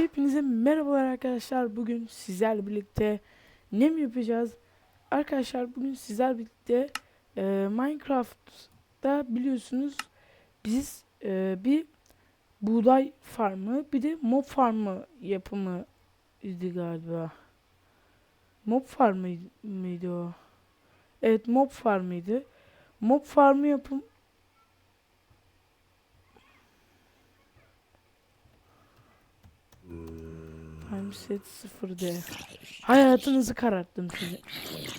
Hepinize merhabalar arkadaşlar. Bugün sizlerle birlikte ne mi yapacağız? Arkadaşlar bugün sizlerle birlikte e, Minecraft'ta biliyorsunuz biz e, bir buğday farmı bir de mob farmı yapımı idi galiba. Mob farmı mıydı o? Evet mob farmıydı. Mob farmı yapım Hamset 0D. Hayatınızı kararttım size.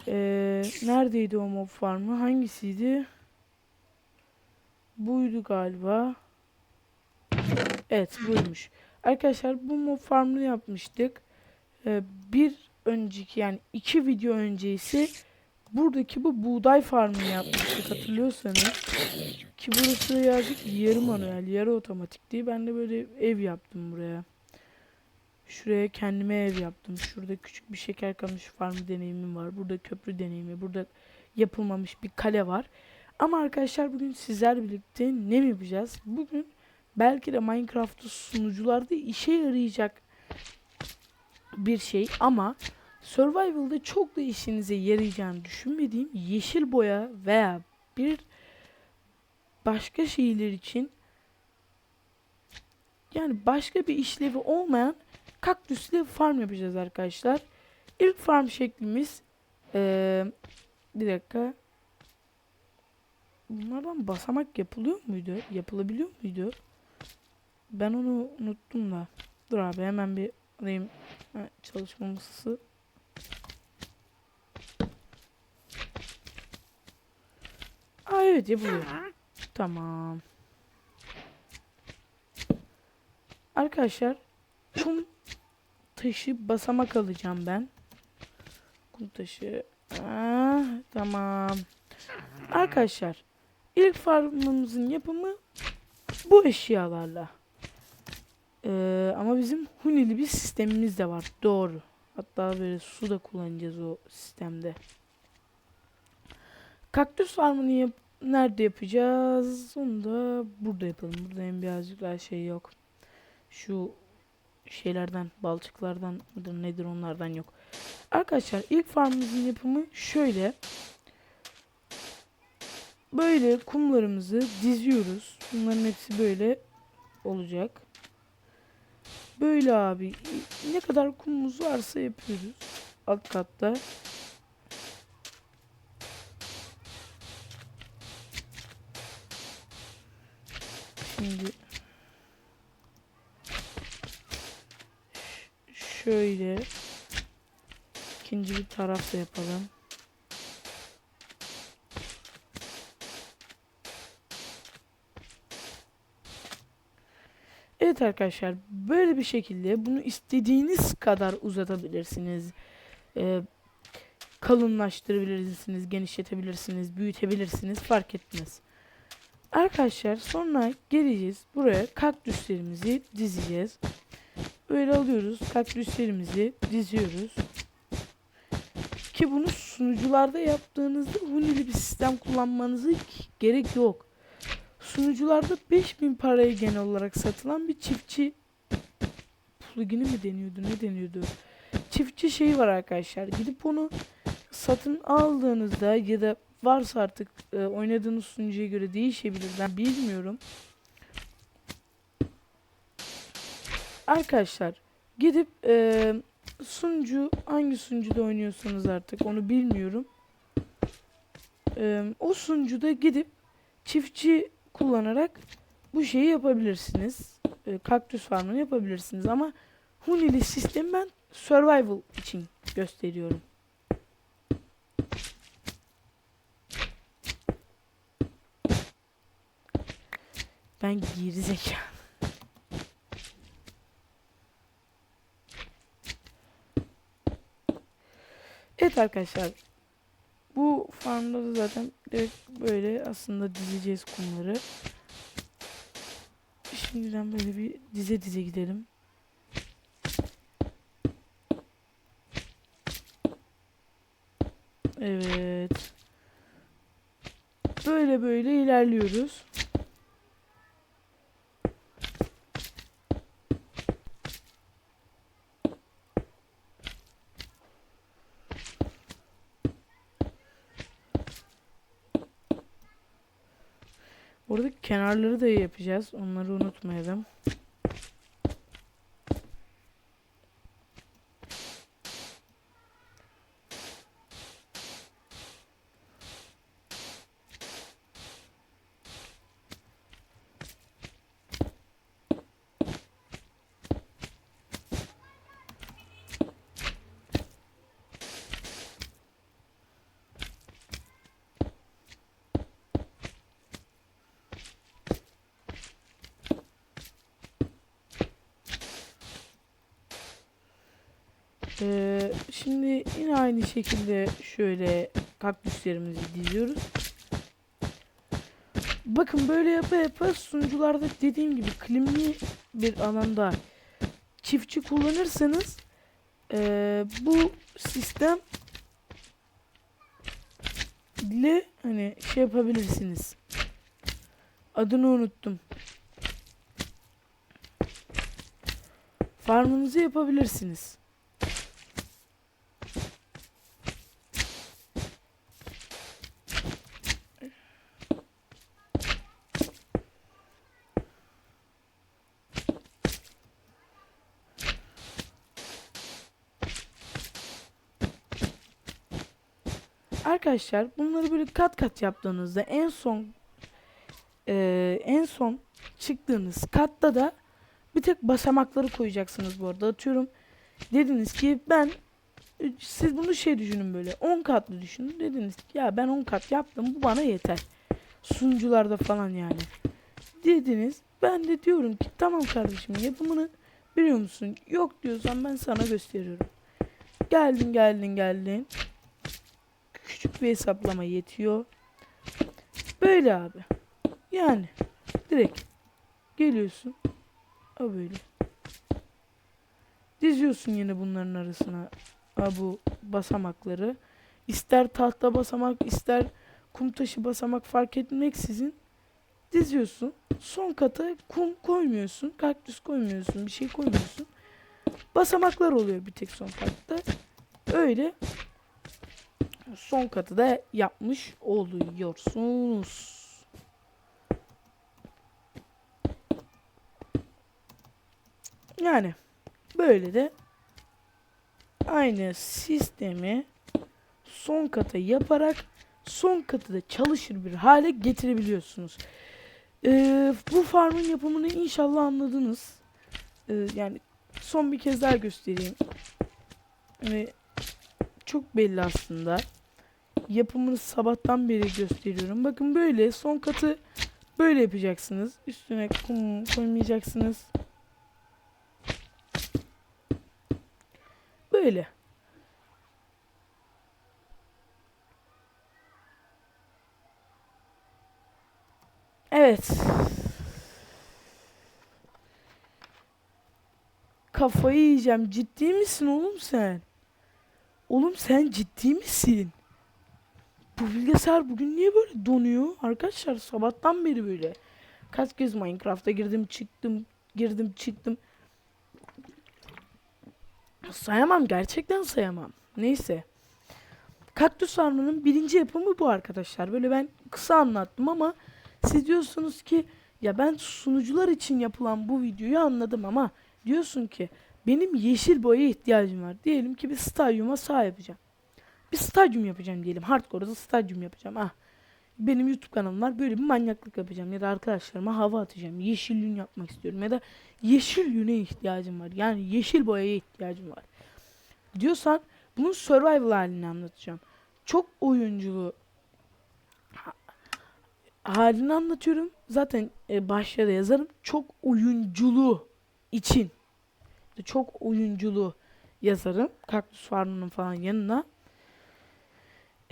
Ee, neredeydi o mob farmı? Hangisiydi? Buydu galiba. Evet buymuş. Arkadaşlar bu mob farmını yapmıştık. Ee, bir önceki yani iki video öncesi buradaki bu buğday farmını yapmıştık hatırlıyorsanız. Ki burası birazcık yarı manuel, yarı otomatikti. Ben de böyle ev yaptım buraya. Şuraya kendime ev yaptım. Şurada küçük bir şeker kamışı farmı deneyimim var. Burada köprü deneyimi, burada yapılmamış bir kale var. Ama arkadaşlar bugün sizler birlikte ne mi yapacağız? Bugün belki de Minecraft'ta sunucularda işe yarayacak bir şey ama Survival'da çok da işinize yarayacağını düşünmediğim yeşil boya veya bir başka şeyler için yani başka bir işlevi olmayan kaktüsle farm yapacağız arkadaşlar. İlk farm şeklimiz ee, bir dakika bunlardan basamak yapılıyor muydu? Yapılabiliyor muydu? Ben onu unuttum da. Dur abi hemen bir ha, çalışma masası. Aa evet yapılıyor. Tamam. Arkadaşlar kum taşı basamak alacağım ben. Kum taşı. Ah, tamam. Arkadaşlar ilk farmımızın yapımı bu eşyalarla. Ee, ama bizim hunili bir sistemimiz de var. Doğru. Hatta böyle su da kullanacağız o sistemde. Kaktüs farmını yap nerede yapacağız? Onu da burada yapalım. Burada hem birazcık daha şey yok. Şu şeylerden, balçıklardan mıdır nedir onlardan yok. Arkadaşlar ilk farmımızın yapımı şöyle. Böyle kumlarımızı diziyoruz. Bunların hepsi böyle olacak. Böyle abi. Ne kadar kumumuz varsa yapıyoruz. Alt katta. Şimdi şöyle ikinci bir taraf da yapalım. Evet arkadaşlar böyle bir şekilde bunu istediğiniz kadar uzatabilirsiniz. Ee, kalınlaştırabilirsiniz, genişletebilirsiniz, büyütebilirsiniz fark etmez. Arkadaşlar sonra geleceğiz buraya kaktüslerimizi dizeceğiz. Böyle alıyoruz kaktüslerimizi diziyoruz. Ki bunu sunucularda yaptığınızda hunili bir sistem kullanmanıza gerek yok. Sunucularda 5000 paraya genel olarak satılan bir çiftçi plugin'i mi deniyordu ne deniyordu? Çiftçi şeyi var arkadaşlar. Gidip onu satın aldığınızda ya da varsa artık e, oynadığınız sunucuya göre değişebilir. Ben bilmiyorum. Arkadaşlar gidip e, sunucu hangi sunucuda oynuyorsanız artık onu bilmiyorum. E, o sunucuda gidip çiftçi kullanarak bu şeyi yapabilirsiniz. E, kaktüs farmını yapabilirsiniz ama Hunili sistemi ben survival için gösteriyorum. Ben gerizekalı. Evet arkadaşlar. Bu farmda da zaten direkt böyle aslında dizeceğiz kumları. Şimdiden böyle bir dize dize gidelim. Evet. Böyle böyle ilerliyoruz. Orada kenarları da yapacağız. Onları unutmayalım. Ee, şimdi yine aynı şekilde şöyle kaktüslerimizi diziyoruz. Bakın böyle yapa yapa sunucularda dediğim gibi klimli bir alanda çiftçi kullanırsanız ee, bu sistem ile hani şey yapabilirsiniz. Adını unuttum. Farmınızı yapabilirsiniz. Arkadaşlar bunları böyle kat kat yaptığınızda en son eee, en son çıktığınız katta da bir tek basamakları koyacaksınız bu arada. Atıyorum dediniz ki ben siz bunu şey düşünün böyle 10 katlı düşünün. Dediniz ki ya ben 10 kat yaptım bu bana yeter. Sunucularda falan yani. Dediniz ben de diyorum ki tamam kardeşim yapımını biliyor musun? Yok diyorsan ben sana gösteriyorum. Geldin geldin geldin küçük bir hesaplama yetiyor. Böyle abi. Yani direkt geliyorsun. O böyle. Diziyorsun yine bunların arasına ha bu basamakları. İster tahta basamak, ister kum taşı basamak fark etmeksizin diziyorsun. Son kata kum koymuyorsun, kaktüs koymuyorsun, bir şey koymuyorsun. Basamaklar oluyor bir tek son katta. Öyle son katı da yapmış oluyorsunuz. Yani böyle de aynı sistemi son kata yaparak son katı da çalışır bir hale getirebiliyorsunuz. Ee, bu farmın yapımını inşallah anladınız. Ee, yani son bir kez daha göstereyim. Hani çok belli aslında. Yapımını sabahtan beri gösteriyorum. Bakın böyle son katı böyle yapacaksınız. Üstüne kum koymayacaksınız. Böyle. Evet. Kafayı yiyeceğim. Ciddi misin oğlum sen? Oğlum sen ciddi misin? Bu bilgisayar bugün niye böyle donuyor? Arkadaşlar sabahtan beri böyle. Kaç kez Minecraft'a girdim çıktım girdim çıktım. Sayamam gerçekten sayamam. Neyse. Kaktüs farmının birinci yapımı bu arkadaşlar. Böyle ben kısa anlattım ama siz diyorsunuz ki ya ben sunucular için yapılan bu videoyu anladım ama diyorsun ki benim yeşil boya ihtiyacım var. Diyelim ki bir stadyuma sağ yapacağım. Bir stadyum yapacağım diyelim. Hardcore'da stadyum yapacağım. Ah. Benim YouTube kanalım var. Böyle bir manyaklık yapacağım. Ya da arkadaşlarıma hava atacağım. Yeşil yün yapmak istiyorum. Ya da yeşil yüne ihtiyacım var. Yani yeşil boyaya ihtiyacım var. Diyorsan bunun survival halini anlatacağım. Çok oyunculu ha- halini anlatıyorum. Zaten e, başta da yazarım. Çok oyunculu için çok oyunculu yazarım. Kaktüs Farmı'nın falan yanına.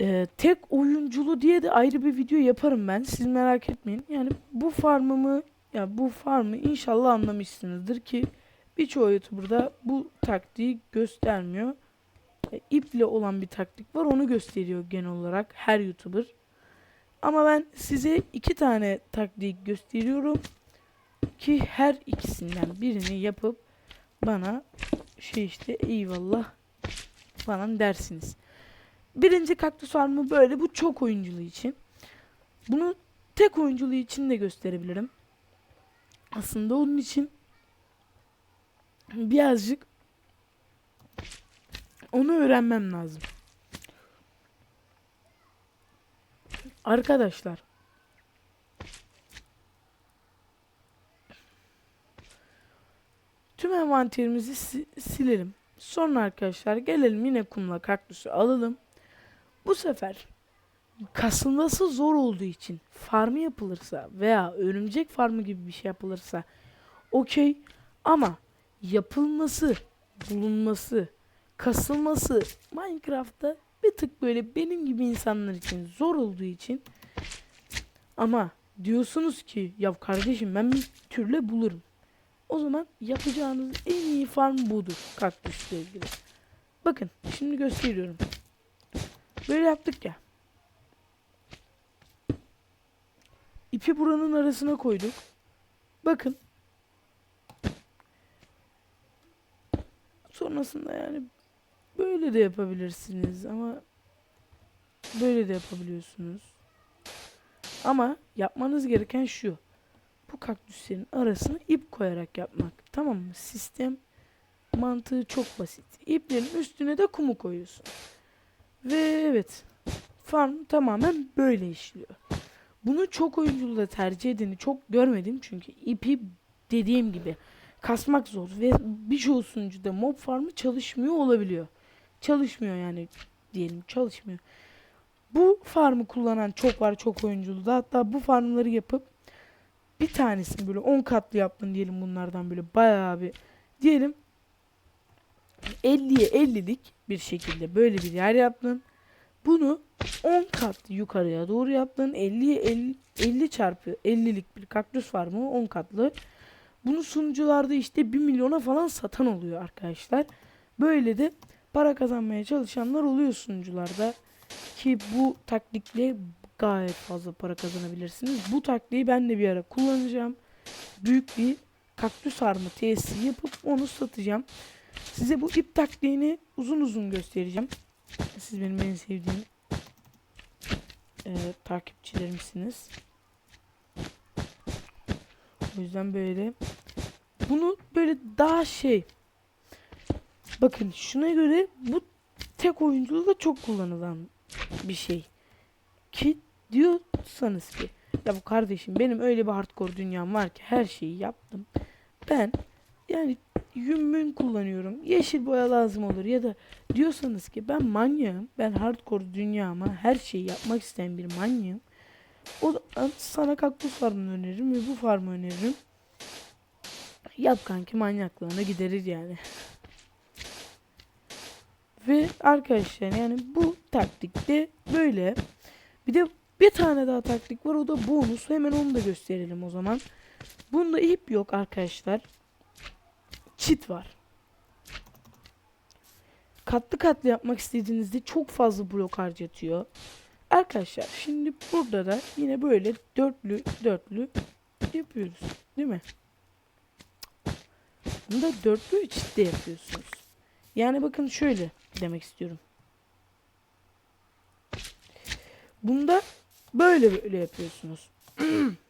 Ee, tek oyunculu diye de ayrı bir video yaparım ben. Siz merak etmeyin. Yani bu farmımı ya bu farmı inşallah anlamışsınızdır ki birçoğu YouTuber'da bu taktiği göstermiyor. E, iple olan bir taktik var. Onu gösteriyor genel olarak her YouTuber. Ama ben size iki tane taktik gösteriyorum ki her ikisinden birini yapıp bana şey işte eyvallah falan dersiniz. Birinci kaktüs farmı böyle. Bu çok oyunculuğu için. Bunu tek oyunculuğu için de gösterebilirim. Aslında onun için birazcık onu öğrenmem lazım. Arkadaşlar tüm envanterimizi si- silelim. Sonra arkadaşlar gelelim yine kumla kaktüsü alalım. Bu sefer kasılması zor olduğu için farmı yapılırsa veya örümcek farmı gibi bir şey yapılırsa okey ama yapılması, bulunması, kasılması Minecraft'ta bir tık böyle benim gibi insanlar için zor olduğu için ama diyorsunuz ki ya kardeşim ben bir türlü bulurum. O zaman yapacağınız en iyi farm budur kaktüsle ilgili. Bakın şimdi gösteriyorum. Böyle yaptık ya. İpi buranın arasına koyduk. Bakın. Sonrasında yani böyle de yapabilirsiniz ama böyle de yapabiliyorsunuz. Ama yapmanız gereken şu. Bu kaktüslerin arasına ip koyarak yapmak. Tamam mı? Sistem mantığı çok basit. İplerin üstüne de kumu koyuyorsun. Ve evet. Farm tamamen böyle işliyor. Bunu çok oyunculuğda tercih edeni çok görmedim çünkü ipi dediğim gibi kasmak zor ve birçok sunucuda mob farmı çalışmıyor olabiliyor. Çalışmıyor yani diyelim çalışmıyor. Bu farmı kullanan çok var çok oyunculu da hatta bu farmları yapıp bir tanesini böyle 10 katlı yaptın diyelim bunlardan böyle bayağı bir diyelim 50'ye 50'lik bir şekilde böyle bir yer yaptın. Bunu 10 kat yukarıya doğru yaptın. 50'ye 50, 50 çarpı 50'lik bir kaktüs farmı 10 katlı. Bunu sunucularda işte 1 milyona falan satan oluyor arkadaşlar. Böyle de para kazanmaya çalışanlar oluyor sunucularda. Ki bu taktikle gayet fazla para kazanabilirsiniz. Bu taktiği ben de bir ara kullanacağım. Büyük bir kaktüs farmı tesisi yapıp onu satacağım. Size bu ip taktiğini uzun uzun göstereceğim. Siz benim en sevdiğim e, takipçilerimsiniz. O yüzden böyle bunu böyle daha şey bakın şuna göre bu tek oyunculuğda çok kullanılan bir şey. Ki diyorsanız ki ya bu kardeşim benim öyle bir hardcore dünyam var ki her şeyi yaptım. Ben yani yün kullanıyorum. Yeşil boya lazım olur ya da diyorsanız ki ben manyağım. Ben hardcore dünyama her şeyi yapmak isteyen bir manyağım. O zaman sana kaktüs farmını öneririm ve bu farmı öneririm. Yap kanki manyaklığına giderir yani. ve arkadaşlar yani bu taktikte böyle. Bir de bir tane daha taktik var o da bonus. Hemen onu da gösterelim o zaman. Bunda ip yok arkadaşlar çit var. Katlı katlı yapmak istediğinizde çok fazla blok harcatıyor. Arkadaşlar şimdi burada da yine böyle dörtlü dörtlü yapıyoruz. Değil mi? Bunda dörtlü çitte yapıyorsunuz. Yani bakın şöyle demek istiyorum. Bunda böyle böyle yapıyorsunuz.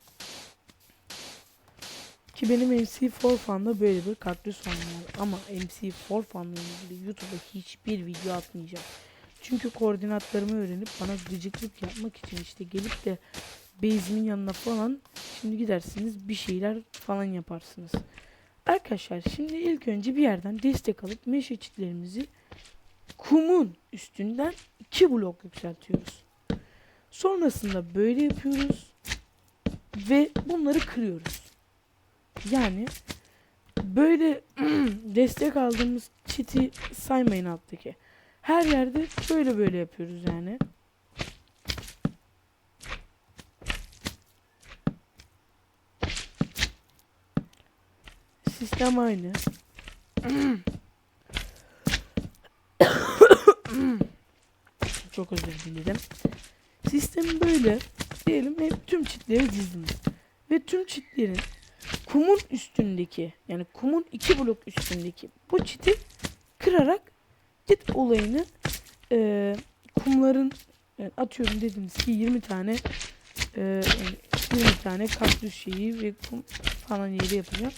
Ki benim MC4 fan'da böyle bir kaktüs fanım var. Ama MC4 fanla ilgili YouTube'a hiçbir video atmayacağım. Çünkü koordinatlarımı öğrenip bana gıcıklık yapmak için işte gelip de base'imin yanına falan şimdi gidersiniz bir şeyler falan yaparsınız. Arkadaşlar şimdi ilk önce bir yerden destek alıp meşe çitlerimizi kumun üstünden iki blok yükseltiyoruz. Sonrasında böyle yapıyoruz ve bunları kırıyoruz. Yani böyle destek aldığımız çiti saymayın alttaki. Her yerde böyle böyle yapıyoruz yani. Sistem aynı. Çok özür dilerim. Sistem böyle. Diyelim hep tüm çitleri dizdiniz. Ve tüm çitlerin kumun üstündeki yani kumun iki blok üstündeki bu çiti kırarak çit olayını e, kumların yani atıyorum dediniz ki 20 tane e, yani 20 tane kaktüs şeyi ve kum falan yeri yapacağım.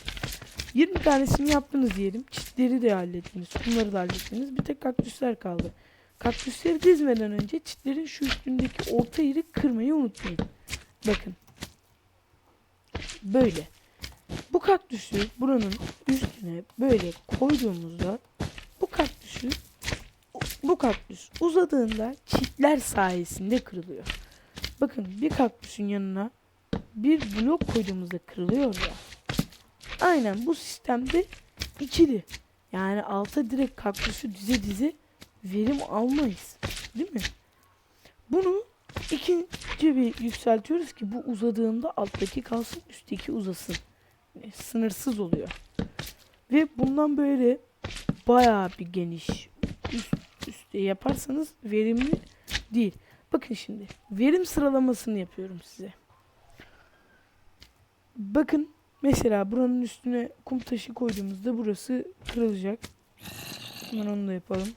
20 tanesini yaptınız diyelim. Çitleri de hallettiniz. Kumları da hallettiniz. Bir tek kaktüsler kaldı. Kaktüsleri dizmeden önce çitlerin şu üstündeki orta yeri kırmayı unutmayın. Bakın. Böyle. Bu kaktüsü buranın üstüne böyle koyduğumuzda bu kaktüsü bu kaktüs uzadığında çitler sayesinde kırılıyor. Bakın bir kaktüsün yanına bir blok koyduğumuzda kırılıyor ya. Aynen bu sistemde ikili. Yani alta direkt kaktüsü dize dize verim almayız. Değil mi? Bunu ikinci bir yükseltiyoruz ki bu uzadığında alttaki kalsın üstteki uzasın. Sınırsız oluyor. Ve bundan böyle bayağı bir geniş üst üste yaparsanız verimli değil. Bakın şimdi verim sıralamasını yapıyorum size. Bakın mesela buranın üstüne kum taşı koyduğumuzda burası kırılacak. Hemen onu da yapalım.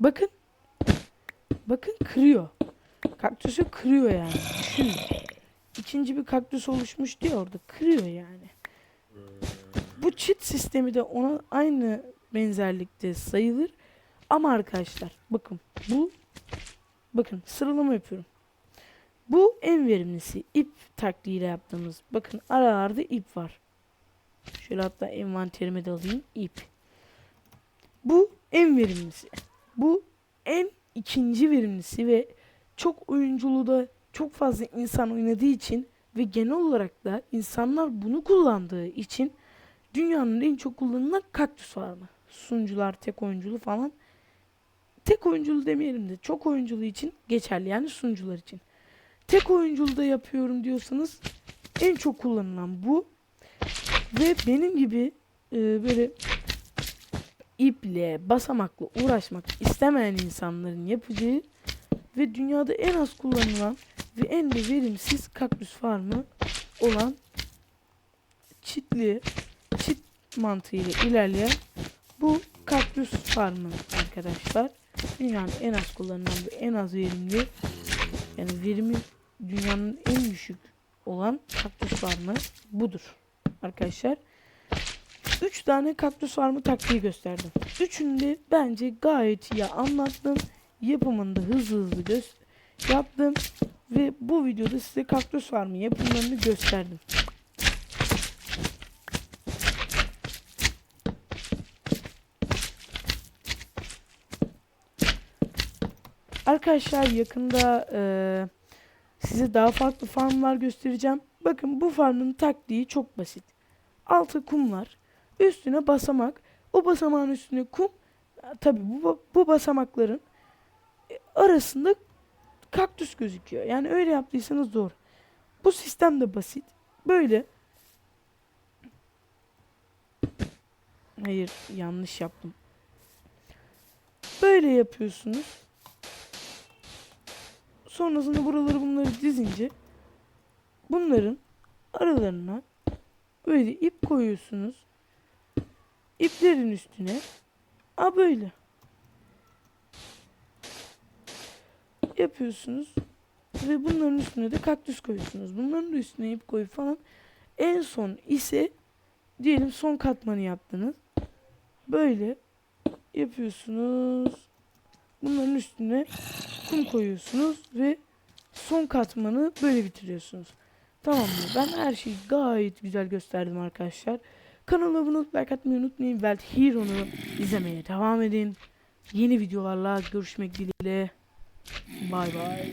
Bakın. Bakın kırıyor. Kaktüsü kırıyor yani. Düşünün. İkinci bir kaktüs oluşmuş diye orada. Kırıyor yani. Bu çit sistemi de ona aynı benzerlikte sayılır. Ama arkadaşlar bakın bu bakın sıralama yapıyorum. Bu en verimlisi. ip taktiğiyle yaptığımız. Bakın aralarda ip var. Şöyle hatta envanterime de alayım. ip. Bu en verimlisi. Bu en ikinci verimlisi ve çok oyunculu da çok fazla insan oynadığı için ve genel olarak da insanlar bunu kullandığı için dünyanın en çok kullanılan kaktüs farmı. Sunucular, tek oyunculu falan. Tek oyunculu demeyelim de çok oyunculu için geçerli yani sunucular için. Tek oyunculu da yapıyorum diyorsanız en çok kullanılan bu. Ve benim gibi e, böyle iple, basamakla uğraşmak istemeyen insanların yapacağı ve dünyada en az kullanılan ve en de verimsiz kaktüs farmı olan çitli, çit mantığıyla ilerleyen bu kaktüs farmı arkadaşlar. Dünyanın en az kullanılan ve en az verimli yani verimi dünyanın en düşük olan kaktüs farmı budur arkadaşlar. 3 tane kaktüs farmı taktiği gösterdim. Üçünü de bence gayet iyi anlattım. Yapımını da hızlı hızlı göz yaptım. Ve bu videoda size kaktüs farmı yapımlarını gösterdim. Arkadaşlar yakında eee size daha farklı farmlar göstereceğim. Bakın bu farmın taktiği çok basit. Altı kumlar, üstüne basamak, o basamağın üstüne kum. Tabi bu, bu basamakların e, arasında kaktüs gözüküyor. Yani öyle yaptıysanız doğru. Bu sistem de basit. Böyle. Hayır yanlış yaptım. Böyle yapıyorsunuz. Sonrasında buraları bunları dizince bunların aralarına böyle ip koyuyorsunuz. İplerin üstüne a böyle yapıyorsunuz ve bunların üstüne de kaktüs koyuyorsunuz. Bunların da üstüne ip koyup falan en son ise diyelim son katmanı yaptınız. Böyle yapıyorsunuz. Bunların üstüne kum koyuyorsunuz ve son katmanı böyle bitiriyorsunuz. Tamam mı? Ben her şeyi gayet güzel gösterdim arkadaşlar. Kanala abone olup like unutmayın. Welt Hero'nu izlemeye devam edin. Yeni videolarla görüşmek dileğiyle. Bay bay.